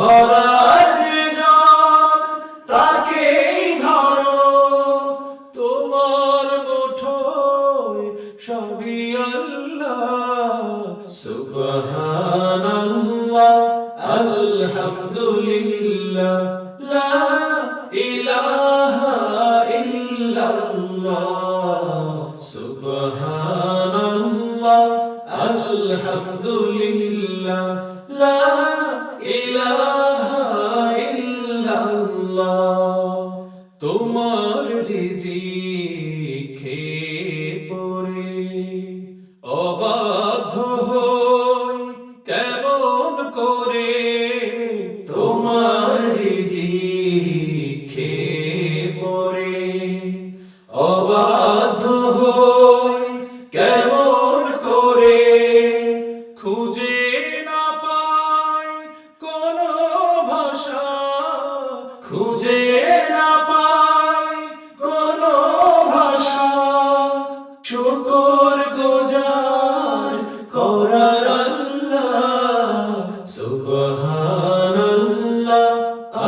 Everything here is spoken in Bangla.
ধরার যে জন তাকে ধরো। তোমার মুঠোয় সবই আল্লাহ। সুবহানাল্লাহ, আলহামদুলিল্লাহ, লা ইলাহা ইল্লাল্লাহ। সুবহানাল্লাহ, আলহামদুলিল্লাহ খেয়ে পড়ে, অবাধ্য হই কেমন করে তোমার রিজিক খেয়ে পড়ে, অবাধ্য হই কেমন করে খুঁজে না পাই কোন ভাষা, খুঁজে